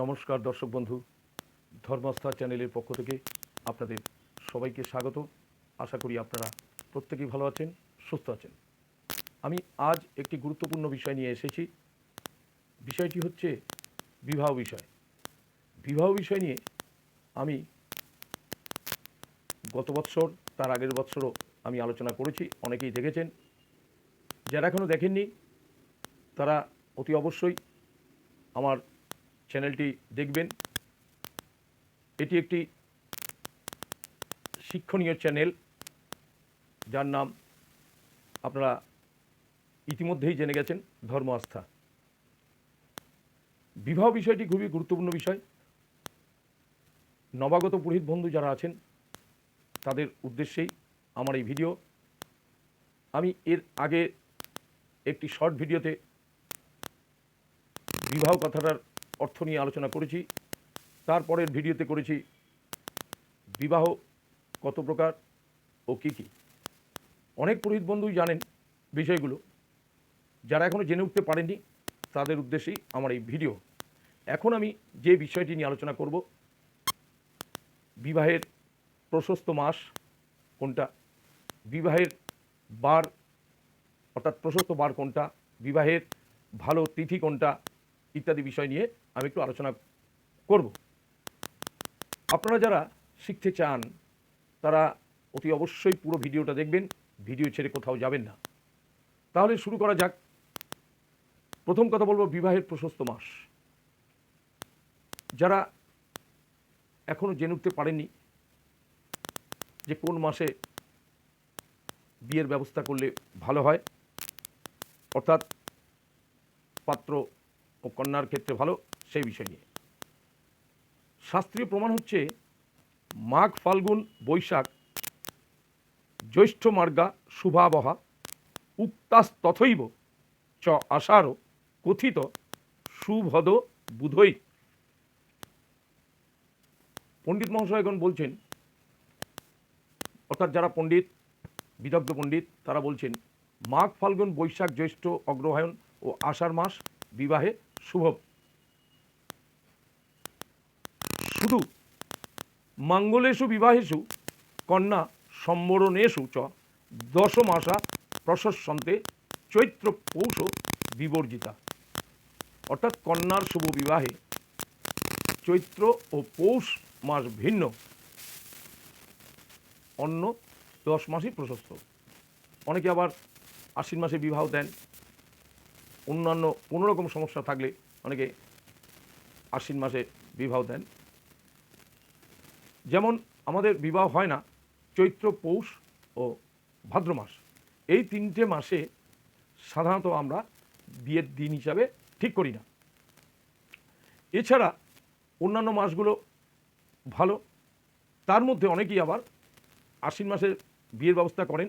নমস্কার দর্শক বন্ধু ধর্মাস্থা চ্যানেলের পক্ষ থেকে আপনাদের সবাইকে স্বাগত। আশা করি আপনারা প্রত্যেকেই ভালো আছেন, সুস্থ আছেন। আমি আজ একটি গুরুত্বপূর্ণ বিষয় নিয়ে এসেছি। বিষয়টি হচ্ছে বিবাহ বিষয়। বিবাহ বিষয় নিয়ে আমি গত বৎসর, তার আগের বৎসরও আমি আলোচনা করেছি, অনেকেই দেখেছেন। যারা এখনও দেখেননি, তারা অতি অবশ্যই আমার চ্যানেলটি দেখবেন। এটি একটি শিক্ষণীয় চ্যানেল যার নাম আপনারা ইতিমধ্যেই জেনে গেছেন, ধর্ম আস্থা। বিবাহ বিষয়টি খুবই গুরুত্বপূর্ণ বিষয়। নবাগত পুরোহিত বন্ধু যারা আছেন, তাদের উদ্দেশ্যেই আমার এই ভিডিও। আমি এর আগে একটি শর্ট ভিডিওতে বিবাহ কথাটার অর্থ নিয়ে আলোচনা করেছি। তারপরের ভিডিওতে করেছি বিবাহ কত প্রকার ও কী কী। অনেক পুরোহিত বন্ধুই জানেন বিষয়গুলো। যারা এখনও জেনে উঠতে পারেননি, তাদের উদ্দেশ্যেই আমার এই ভিডিও। এখন আমি যে বিষয়টি নিয়ে আলোচনা করব, বিবাহের প্রশস্ত মাস কোনটা, বিবাহের বার, অর্থাৎ প্রশস্ত বার কোনটা, বিবাহের ভালো তিথি কোনটা ইত্যাদি বিষয় নিয়ে আমি একটু আলোচনা করব। আপনারা যারা শিখতে চান, তারা অতি অবশ্যই পুরো ভিডিওটা দেখবেন। ভিডিও ছেড়ে কোথাও যাবেন না। তাহলে শুরু করা যাক। প্রথম কথা বলব, বিবাহের প্রশস্ত মাস। যারা এখনও জেনে উঠতে পারেননি যে কোন মাসে বিয়ের ব্যবস্থা করলে ভালো হয়, অর্থাৎ পাত্র ও কন্যার ক্ষেত্রে ভালো, সেই বিষয় নিয়ে। শাস্ত্রীয় প্রমাণ হচ্ছে মাঘ, ফাল্গুন, বৈশাখ, জ্যৈষ্ঠ মার্গা, শুভাবহা, উক্তাস তথৈব, চ আষাঢ়, কথিত, সুভদ বুধই পণ্ডিত মহাশয়গণ বলছেন, অর্থাৎ যারা পণ্ডিত, বিদগ্ধ পণ্ডিত, তারা বলছেন, মাঘ, ফাল্গুন, বৈশাখ, জ্যৈষ্ঠ, অগ্রহায়ণ ও আষাঢ় মাস বিবাহে শুভ। শুধু মঙ্গলেশু বিবাহেষু কন্যা সম্বরণেষু চ দশ মাসা প্রশস্যন্তে চৈত্র পৌষ বিবর্জিতা। অর্থাৎ কন্যার শুভ বিবাহে চৈত্র ও পৌষ মাস ভিন্ন। অন্য দশ মাসই প্রশস্ত। অনেকে আবার আশ্বিন মাসে বিবাহ দেন। অন্যান্য কোনো রকম সমস্যা থাকলে অনেকে আশ্বিন মাসে বিবাহ দেন। যেমন আমাদের বিবাহ হয় না, চৈত্র, পৌষ ও ভাদ্র মাস। এই তিনটে মাসে সাধারণত আমরা বিয়ের দিন হিসাবে ঠিক করি না। এছাড়া অন্যান্য মাসগুলো ভালো। তার মধ্যে অনেকেই আবার আশ্বিন মাসে বিয়ের ব্যবস্থা করেন,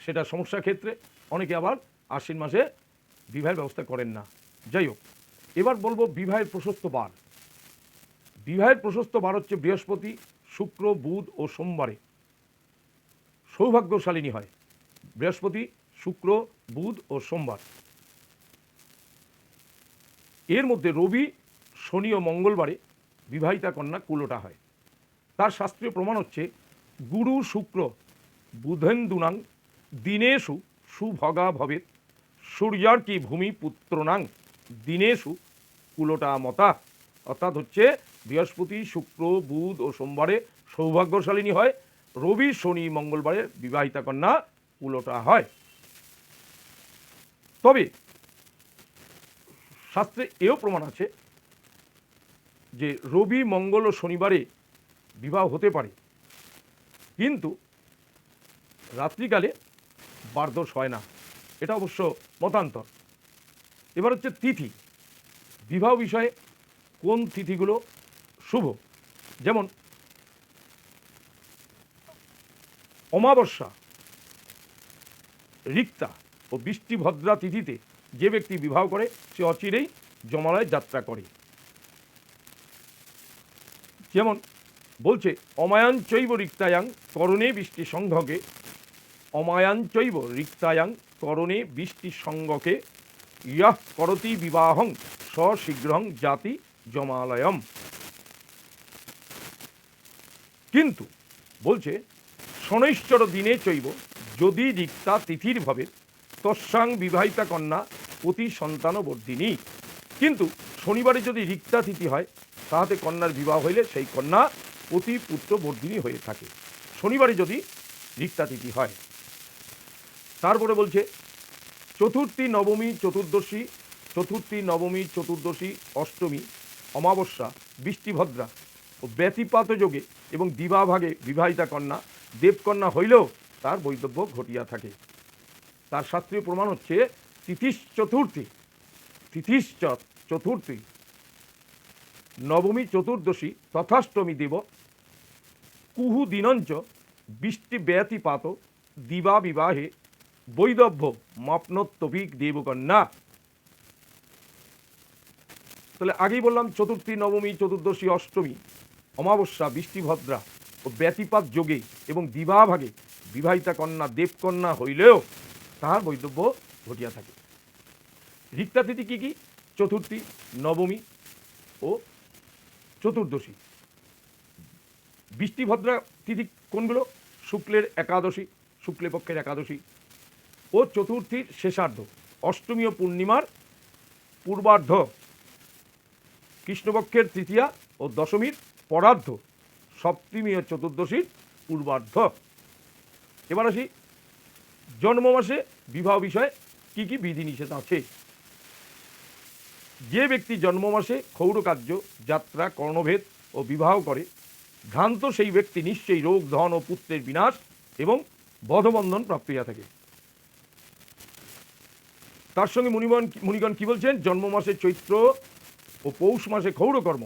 সেটা সমস্যা ক্ষেত্রে অনেকে আবার আশ্বিন মাসে বিবাহের ব্যবস্থা করেন না। যাই হোক, এবার বলব বিবাহের প্রশস্ত বার। বিবাহের প্রশস্ত বার হচ্ছে বৃহস্পতি, শুক্র, বুধ ও সোমবারে। সৌভাগ্যশালিনী হয়। বৃহস্পতি, শুক্র, বুধ ও সোমবার। এর মধ্যে রবি, শনি ও মঙ্গলবারে বিবাহিতা কন্যা কুলোটা হয়। তার শাস্ত্রীয় প্রমাণ হচ্ছে, গুরু শুক্র বুধেন্দুনাং দিনেশু সুভগা ভবেত সূর্যার কি ভূমি পুত্রনাং দিনেশু কুলোটা মতা। অর্থাৎ হচ্ছে বৃহস্পতি, শুক্র, বুধ ও সোমবারে সৌভাগ্যশালিনী হয়। রবি, শনি, মঙ্গলবারে বিবাহিতা কন্যা কুলোটা হয়। তবে শাস্ত্রে এও প্রমাণ আছে যে রবি, মঙ্গল ও শনিবারে বিবাহ হতে পারে। কিন্তু রাত্রিকালে বারদোষ হয় না। এটা অবশ্য মতান্তর। এবার হচ্ছে তিথি। বিবাহ বিষয়ে কোন তিথিগুলো শুভ? যেমন, অমাবস্যা, রিক্তা ও বৃষ্টিভদ্রা তিথিতে যে ব্যক্তি বিবাহ করে, সে অচিরেই জমালয়ে যাত্রা করে। যেমন, বলছে অমায়ান চৈব রিক্তায়াং করণে বৃষ্টি সংঘকে অমায়ান চৈব রিক্তায়াং করণে বৃষ্টি সঙ্গকে ইয়াহ করতি বিবাহং সশীঘ্রং জাতি জমালয়ম। কিন্তু বলছে শনৈশ্চর দিনে চৈব যদি রিক্তা তিথির ভাবে তস্যাং বিবাহিতা কন্যা অতি সন্তানবর্ধিনী কিন্তু শনিবারে যদি রিক্তা তিথি হয়, তাহাতে কন্যার বিবাহ হইলে সেই কন্যা অতি পুত্রবর্ধিনী হয়ে থাকে। শনিবারে যদি রিক্তা তিথি হয়। তারপরে বলছে, চতুর্থী নবমী, চতুর্দশী, চতুর্থী নবমী, চতুর্দশী, অষ্টমী, অমাবস্যা, বৃষ্টিভদ্রা ও ব্যতিপাত যোগে এবং দিবাভাগে বিবাহিতা কন্যা, দেবকন্যা হইলেও তার বৈধব্য ঘটিয়া থাকে। তার শাস্ত্রীয় প্রমাণ হচ্ছে তিথিশ চতুর্থী তিথিশ চতুর্থী, নবমী চতুর্দশী তথাষ্টমী দেব, কুহু দিনঞ্চ, বৃষ্টি ব্যতিপাত, দিবা বিবাহে বৈদব্য মপনোত্তপিক দেবকন্যা। তাহলে আগেই বললাম চতুর্থী নবমী, চতুর্দশী, অষ্টমী, অমাবস্যা, বৃষ্টিভদ্রা ও ব্যতিপাত যোগে এবং দিবাভাগে বিবাহিতা কন্যা, দেবকন্যা হইলেও তাহার বৈধব্য ঘটিয়া থাকে। রিক্তা তিথি কি কি? চতুর্থী, নবমী ও চতুর্দশী। বৃষ্টিভদ্রা তিথি কোনগুলো? শুক্লের একাদশী শুক্লে পক্ষের একাদশী ও চতুর্থীর শেষার্ধ, অষ্টমী ও পূর্ণিমার পূর্বার্ধ। কৃষ্ণপক্ষের তৃতীয়া ও দশমীর পরার্ধ, সপ্তমী ও চতুর্দশীর পূর্বার্ধ। এবার আসি, জন্ম মাসে বিবাহ বিষয়ে কি কি বিধিনিষেধ আছে? যে ব্যক্তি জন্ম মাসে ক্ষৌরকার্য, যাত্রা, কর্ণভেদ ও বিবাহ করে, ভ্রান্ত সেই ব্যক্তি নিশ্চয়ই রোগ, ধন ও পুত্রের বিনাশ এবং বধবন্ধন প্রাপ্ত হইয়া থাকে। তার সঙ্গে মুনিগণ মুনিগণ কি বলছেন? জন্ম মাসে চৈত্র ও পৌষ মাসে ক্ষৌরকর্ম।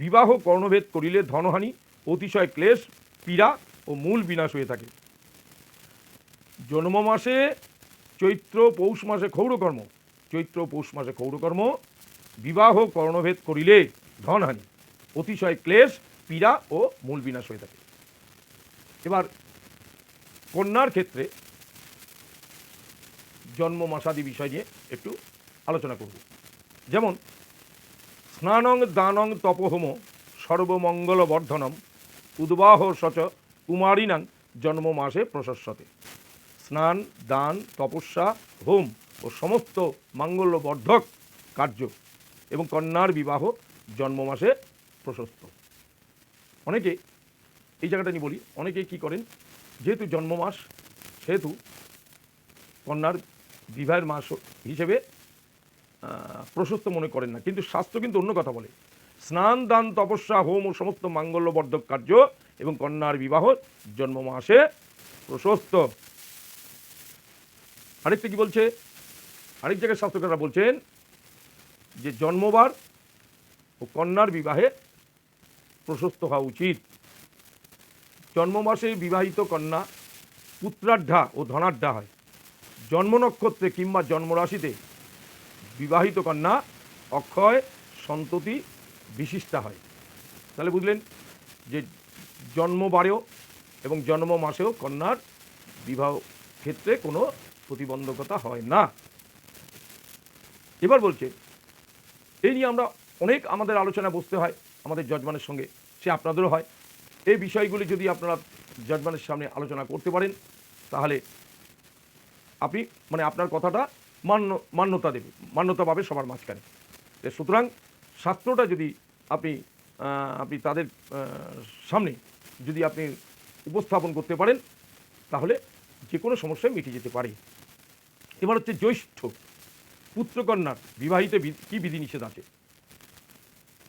বিবাহ কর্ণভেদ করিলে ধনহানি, অতিশয় ক্লেশ, পীড়া ও মূল বিনাশ হয়ে থাকে। জন্ম মাসে চৈত্র পৌষ মাসে ক্ষৌরকর্ম। চৈত্র পৌষ মাসে ক্ষৌরকর্ম, বিবাহ কর্ণভেদ করিলে ধনহানি, অতিশয় ক্লেশ, পীড়া ও মূল বিনাশ হয়ে থাকে। এবার কন্যার ক্ষেত্রে জন্ম মাসাদি বিষয় নিয়ে একটু আলোচনা করব। যেমন, স্নানং দানং তপহোম সর্বমঙ্গল বর্ধনম উদ্বাহ সচ কুমারীনাং জন্ম মাসে প্রশস্যতে। স্নান, দান, তপস্যা, হোম ও সমস্ত মাঙ্গল্যবর্ধক কার্য এবং কন্যার বিবাহ জন্ম মাসে প্রশস্ত। অনেকে এই জায়গাটা নিয়ে বলি অনেকে কি করেন, যেহেতু জন্ম মাস, সেহেতু কন্যার বিবাহের মাস হিসেবে প্রশস্ত মনে করেন না। কিন্তু শাস্ত্র কিন্তু অন্য কথা বলে। স্নান, দান, তপস্যা, হোম ও সমস্ত মাঙ্গল্যবর্ধক কার্য এবং কন্যার বিবাহ জন্ম মাসে প্রশস্ত। আরেকটা কি বলছে? আরেক জায়গায় শাস্ত্রকাররা বলছেন যে জন্মবার ও কন্যার বিবাহে প্রশস্ত হওয়া উচিত। জন্ম মাসে বিবাহিত কন্যা পুত্রাঢ্যা ও ধনাঢ্যা হয়। জন্ম নক্ষত্রে কিংবা জন্মরাশিতে বিবাহিত কন্যা, অক্ষয়, সন্ততি বিশিষ্টা হয়। তাহলে বুঝলেন যে জন্মবারেও এবং জন্ম মাসেও কন্যার বিবাহ ক্ষেত্রে কোনো প্রতিবন্ধকতা হয় না। এবার বলছে, এই নিয়ে আমরা অনেক আমাদের আলোচনা বসতে হয় আমাদের জজমানের সঙ্গে, সে আপনাদেরও হয়। এই বিষয়গুলি যদি আপনারা জজমানের সামনে আলোচনা করতে পারেন, তাহলে আপনি মানে আপনার কথাটা মান্য, মান্যতা দেবে, মান্যতা পাবে সবার মাঝখানে। সুতরাং শাস্ত্রটা যদি আপনি আপনি তাদের সামনে যদি আপনি উপস্থাপন করতে পারেন, তাহলে যে কোনো সমস্যায় মিটে যেতে পারে। এবার হচ্ছে জ্যৈষ্ঠ পুত্রকন্যার বিবাহিত কি বিধিনিষেধ আছে?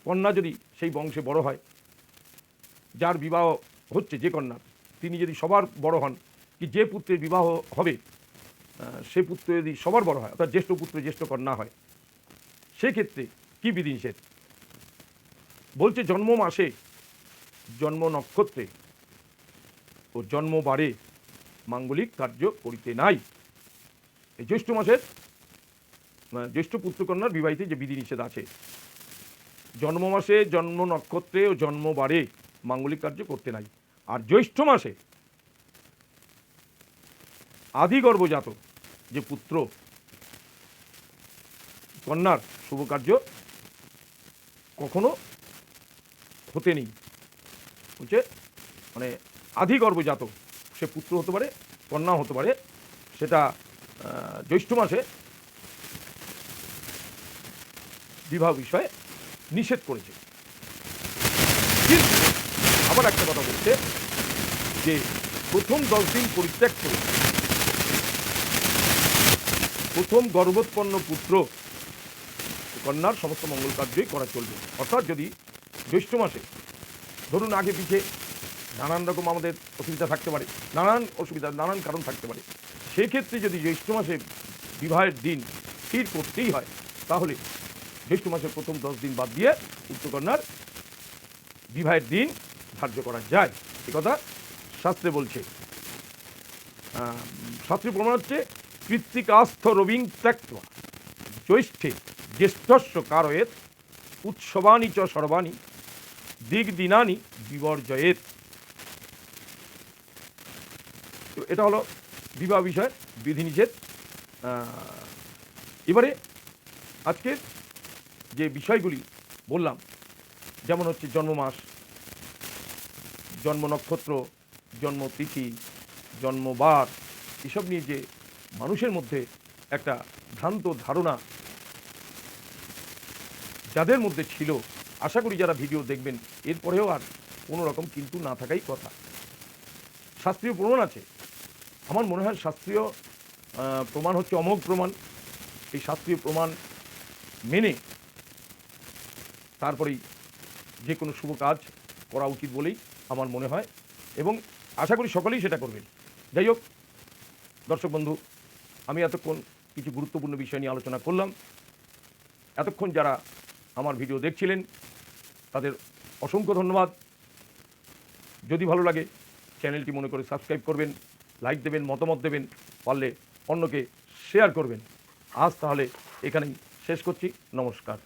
কন্যা যদি সেই বংশে বড় হয়, যার বিবাহ হচ্ছে যে কন্যার, তিনি যদি সবার বড় হন, কি যে পুত্রের বিবাহ হবে সে পুত্র যদি সবার বড় হয়, অর্থাৎ জ্যেষ্ঠ পুত্র জ্যেষ্ঠ কন্যা হয়, সেক্ষেত্রে কি বিধিনিষেধ বলছে জন্ম মাসে, জন্ম নক্ষত্রে ও জন্মবারে মাঙ্গলিক কার্য করিতে নাই। এই জ্যৈষ্ঠ মাসের জ্যেষ্ঠ পুত্রকন্যার বিবাহিতে যে বিধিনিষেধ আছে, জন্ম মাসে, জন্ম নক্ষত্রে ও জন্মবারে মাঙ্গলিক কার্য করতে নাই। আর জ্যৈষ্ঠ মাসে আদি গর্ভজাত যে পুত্র, কন্যার শুভ কার্য কখনো হতে নেই হচ্ছে মানে আধি গর্ভজাত, সে পুত্র হতে পারে কন্যা হতে পারে, সেটা জ্যৈষ্ঠ মাসে বিবাহ বিষয়ে নিষেধ করেছে। আবার একটা কথা বলছে যে প্রথম দশ দিন পরিত্যাগ করে প্রথম গর্ভোৎপন্ন পুত্র কন্যার সমস্ত মঙ্গল কার্যই করা চলবে। অর্থাৎ যদি জ্যৈষ্ঠ মাসে, ধরুন আগে পিছে নানান রকম আমাদের অসুবিধা থাকতে পারে, নানান অসুবিধা, নানান কারণ থাকতে পারে, সেক্ষেত্রে যদি জ্যৈষ্ঠ মাসে বিবাহের দিন স্থির করতেই হয়, তাহলে জ্যৈষ্ঠ মাসের প্রথম দশ দিন বাদ দিয়ে উত্তরকন্যার বিবাহের দিন ধার্য করা যায়। এ কথা শাস্ত্রে বলছে। শাস্ত্রে প্রমাণ হচ্ছে কৃত্তিকাস্থ রবিং ত্যক্ত জ্যৈষ্ঠে জ্যেষ্ঠস্য কারয়েত উৎসবানি চ সর্বাণী দিক দিনানি বিবর্জয়েত তো এটা হলো বিবাহ বিষয়ের বিধিনিষেধ। এবারে আজকের যে বিষয়গুলি বললাম, যেমন হচ্ছে জন্মমাস, জন্ম নক্ষত্র জন্মতিথি জন্মবার এসব নিয়ে যে মানুষের মধ্যে একটা ভ্রান্ত ধারণা যাদের মধ্যে ছিল। আশা করি যারা ভিডিও দেখবেন এরপরেও আর কোনো রকম কিন্তু না থাকাই কথা। শাস্ত্রীয় প্রমাণ আছে। আমার মনে হয় শাস্ত্রীয় প্রমাণ হচ্ছে অমোঘ প্রমাণ। এই শাস্ত্রীয় প্রমাণ মেনে তারপরেই যে কোনো শুভ কাজ করা উচিত বলেই আমার মনে হয়। এবং আশা করি সকলেই সেটা করবেন। যাই হোক, দর্শক বন্ধু আমি এতক্ষণ কিছু গুরুত্বপূর্ণ বিষয় নিয়ে আলোচনা করলাম। এতক্ষণ যারা আমার ভিডিও দেখছিলেন, তাদের অসংখ্য ধন্যবাদ। যদি ভালো লাগে, চ্যানেলটি মনে করে সাবস্ক্রাইব করবেন, লাইক দেবেন, মতামত দেবেন, পারলে অন্যকে শেয়ার করবেন। আজ তাহলে এখানেই শেষ করছি। নমস্কার।